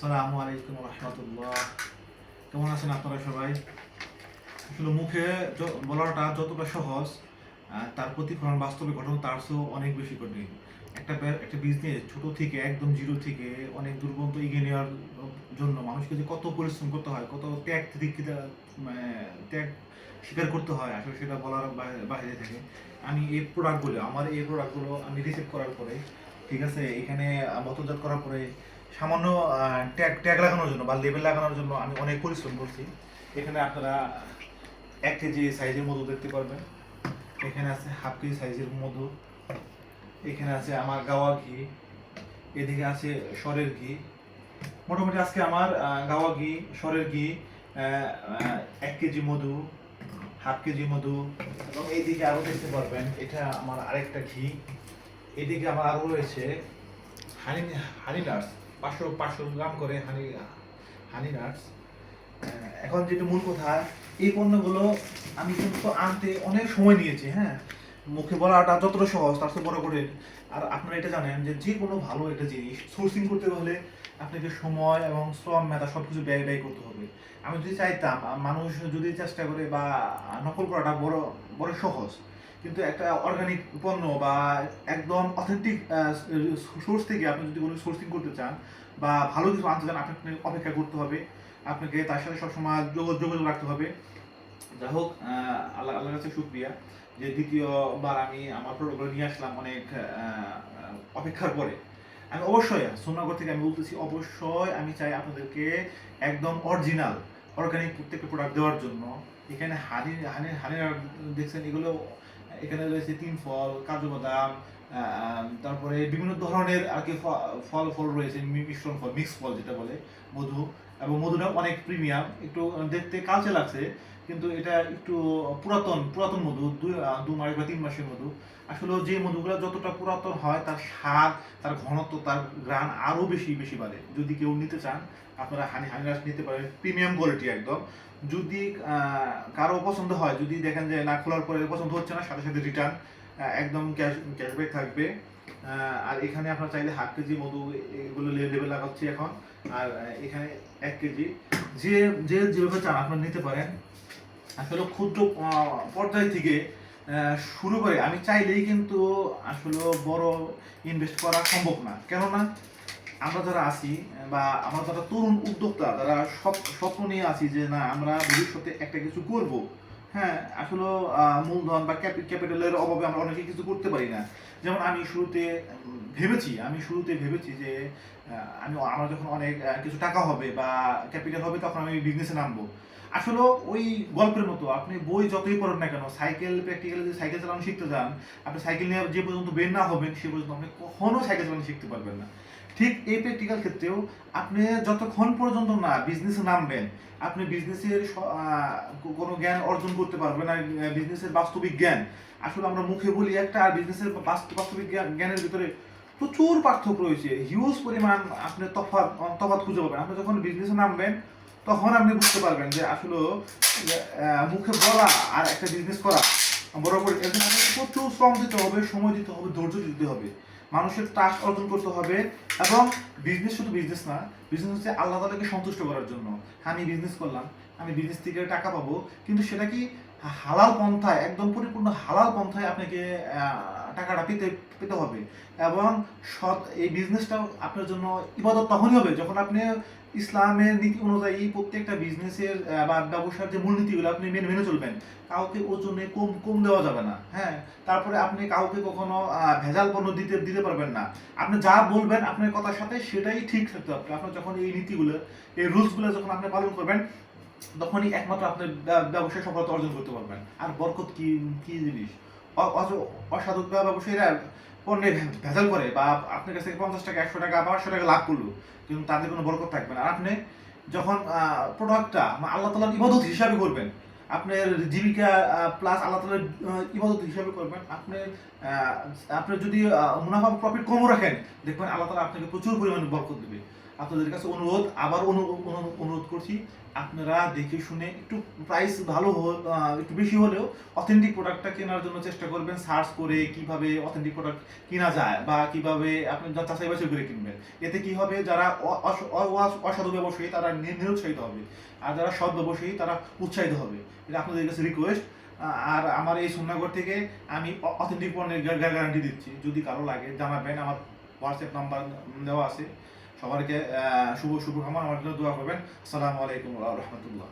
আসসালামু আলাইকুম রহমতুল্লাহ। কেমন আছেন আপনারা সবাই? আসলে মুখে বলাটা যতটা সহজ তার প্রতিফলন বাস্তবে তার চেয়েও অনেক বেশি কঠিন। একটা একটা বিজনেস ছোট থেকে একদম জিরো থেকে অনেক এগিয়ে নেওয়ার জন্য মানুষকে যে কত পরিশ্রম করতে হয়, কত ত্যাগ মানে ত্যাগ স্বীকার করতে হয়, আসলে সেটা বলার বাইরে থেকে। আমি এই প্রোডাক্টগুলো আমার এই প্রোডাক্টগুলো আমি রিসিভ করার পরে, ঠিক আছে, এখানে মতজাত করার পরে সামান্য ট্যাগ ট্যাগ লাগানোর জন্য বা লেবেল লাগানোর জন্য আমি অনেক পরিশ্রম করছি। এখানে আপনারা এক কেজি সাইজের মধু দেখতে পারবেন। এখানে আছে হাফ কেজি সাইজের মধু। এখানে আছে আমার গাওয়া ঘি। এদিকে আছে সরের ঘি। মোটামুটি আজকে আমার গাওয়া ঘি সরের ঘি এক কেজি মধু হাফ কেজি মধু। এবং এইদিকে আরও দেখতে পারবেন, এটা আমার আরেকটা ঘি। এদিকে আমার আরও রয়েছে হানি হানি নাটস পাঁচশো পাঁচশো গ্রাম করে হানি হানি নাটস এখন যেটা মূল কথা, এই পণ্যগুলো আমি কিন্তু আনতে অনেক সময় নিয়েছি হ্যাঁ? মুখে বলাটা যতটা সহজ, তার চেয়ে বড় করে আর আপনারা এটা জানেন যে যে কোনো ভালো একটা জিনিস সোর্সিং করতে হলে আপনাকে সময় এবং শ্রম, মেধা সব কিছু ব্যয় ব্যয় করতে হবে। আমি যদি চাইতাম, মানুষ যদি চেষ্টা করে বা নকল করাটা বড় বড় সহজ কিন্তু একটা অর্গানিক পণ্য বা একদম অথেন্টিক সোর্স থেকে আপনি যদি কোনো সোর্সিং করতে চান বা ভালো কিছু আনতে চান, আপনাকে অপেক্ষা করতে হবে। আপনাকে তার সাথে সবসময় যোগ- যোগাযোগ রাখতে হবে। যাই হোক আল্লাহ, আল্লাহর কাছে শুক্রিয়া যে দ্বিতীয়বার আমি আমার প্রোডাক্টগুলো নিয়ে আসলাম অনেক অপেক্ষার পরে। আমি অবশ্যই সোনাগর থেকে আমি বলতেছি, অবশ্যই আমি চাই আপনাদেরকে একদম অরিজিনাল অর্গানিক প্রত্যেকটা প্রোডাক্ট দেওয়ার জন্য। এখানে হানি হানি হানি দেখছেন, এগুলো এখানে রয়েছে তিন ফল কাজু বাদাম তারপরে বিভিন্ন ধরনের আর কি ফল ফল রয়েছে মিশ্রণ ফল মিক্স ফল যেটা বলে, মধু। এবং মধুটা অনেক প্রিমিয়াম একটু দেখতে কালচে লাগছে, কিন্তু এটা একটু পুরাতন পুরাতন মধু দু মাস বা তিন মাসের মধু। আসলে যে মধুগুলো যতটা পুরাতন হয়, তার স্বাদ, তার ঘনত্ব, তার গ্রান আরও বেশি বেশি বাড়ে। যদি কেউ নিতে চান, আপনারা হানি হানি রাস নিতে পারেন প্রিমিয়াম কোয়ালিটি একদম। যদি কারও পছন্দ হয়, যদি দেখেন যে না, খোলার পরে পছন্দ হচ্ছে না, সাথে সাথে রিটার্ন একদম ক্যাশ ক্যাশব্যাক থাকবে। আর এখানে আপনারা চাইলে হাফ কেজি মধু এগুলো লেবেল লাগাচ্ছি এখন। আর এখানে এক কেজি। যে যে যেভাবে চান আপনারা নিতে পারেন। আসলে ক্ষুদ্র পর্যায় থেকে শুরু করে, আমি চাইলেই কিন্তু আসলে বড় ইনভেস্ট করা সম্ভব না। কেননা, আমরা যারা আছি, বা আমরা যারা তরুণ উদ্যোক্তা, যারা স্বপ- স্বপ্ন নিয়ে আছি যে না, আমরা ভবিষ্যতে একটা কিছু করব। হ্যাঁ আসলে মূলধন বা ক্যাপিটালের অভাবে আমরা অনেকে কিছু করতে পারি না। যেমন আমি শুরুতে, ভেবেছি, আমি শুরুতে ভেবেছি যে আমি আমার যখন অনেক কিছু টাকা হবে বা ক্যাপিটাল হবে, তখন আমি বিজনেসে নামবো। আসলে ওই গল্পের মতো, আপনি বই যতই পড়েন না কেন, সাইকেল প্র্যাকটিক্যালি যদি সাইকেল চালানো শিখতে যান, আপনি সাইকেল নিয়ে যে পর্যন্ত বের না হবেন, সে পর্যন্ত আপনি কখনো সাইকেল চালানো শিখতে পারবেন না। ঠিক এই প্র্যাকটিক্যাল ক্ষেত্রেও আপনি যতক্ষণ পর্যন্ত না বিজনেসে নামবেন, আপনি বিজনেসের কোনো জ্ঞান অর্জন করতে পারবেন না বিজনেসের বাস্তবিক জ্ঞান। আসলে আমরা মুখে বলি একটা আর বিজনেসের বাস্তব বাস্তবিক জ্ঞান- জ্ঞানের ভিতরে প্রচুর পার্থক্য রয়েছে। হিউজ পরিমাণ আপনি তফাৎ তফাৎ খুঁজে পাবেন। আপনি যখন বিজনেসে নামবেন, তখন আপনি বুঝতে পারবেন যে আসলে মুখে বলা আর একটা বিজনেস করা এর আপনাকে প্রচুর শ্রম দিতে হবে, সময় দিতে হবে, ধৈর্য দিতে হবে। মানুষের ট্রাস্ট অর্জন করতে হবে এবং বিজনেস শুধু বিজনেস না বিজনেস হচ্ছে আল্লাহ তালাকে সন্তুষ্ট করার জন্য। আমি বিজনেস করলাম, আমি বিজনেস থেকে টাকা পাবো, কিন্তু সেটা কি হালাল পন্থায়, একদম পরিপূর্ণ হালাল পন্থায় আপনাকে টাকাটা পেতে পেতে হবে। এবং সৎ, এই বিজনেসটা আপনার জন্য ইবাদত তখনই হবে যখন আপনি ইসলামের নীতি অনুযায়ী প্রত্যেকটা বিজনেসের বা ব্যবসার যে মূলনীতিগুলো আপনি মেনে মেনে চলবেন, কাউকে ওজনে কম কম দেওয়া যাবে না হ্যাঁ? তারপরে আপনি কাউকে কখনো ভেজাল পণ্য দিতে দিতে পারবেন না। আপনি যা বলবেন আপনার কথার সাথে সেটাই ঠিক থাকতে হবে। আপনার যখন এই নীতিগুলো, এই রুলসগুলো যখন আপনি পালন করবেন, তখনই একমাত্র আপনি ব্য- ব্যবসায় সফলতা অর্জন করতে পারবেন। আর বরকত কি কি জিনিস? অসাধু ব্যবসায়ীরা পণ্যে ভেজাল করে বা আপনার কাছ থেকে পঞ্চাশ টাকা, একশো টাকা পাঁচশো টাকা লাভ করল, কিন্তু তাদের কোনো বরকত থাকবে না। আপনি যখন প্রোডাক্টটা আল্লাহ তালার ইবাদত হিসাবে করবেন, আপনার জীবিকা প্লাস আল্লাহ তালার ইবাদত হিসাবে করবেন আপনার আপনি যদি মুনাফা প্রফিট কমও রাখেন, দেখবেন আল্লাহ তালা আপনাকে প্রচুর পরিমাণে বরকত দেবে। আপনাদের কাছে অনুরোধ, আবার অনু- অনু- অনুরোধ করছি, আপনারা দেখে শুনে একটু প্রাইস ভালো একটু বেশি হলেও অথেন্টিক প্রোডাক্টটা কেনার জন্য চেষ্টা করবেন সার্চ করে কীভাবে অথেন্টিক প্রোডাক্ট কিনা যায় বা কীভাবে আপনি যাচাই বাছাই করে কিনবেন। এতে কি হবে? যারা অসাধু ব্যবসায়ী, তারা নিরুৎসাহিত হবে। আর যারা সৎ ব্যবসায়ী, তারা উৎসাহিত হবে। এটা আপনাদের কাছে রিকোয়েস্ট আর আমার এই সুন্নাগর থেকে আমি অথেন্টিক পণ্যের গ্যারান্টি দিচ্ছি। যদি কারও লাগে, জানাবেন, আমার হোয়াটসঅ্যাপ নাম্বার দেওয়া আছে। সবাইকে শুভ শুভকামনা আমার জন্য দোয়া করবেন। আসসালামু আলাইকুম রহমতুল্লাহ।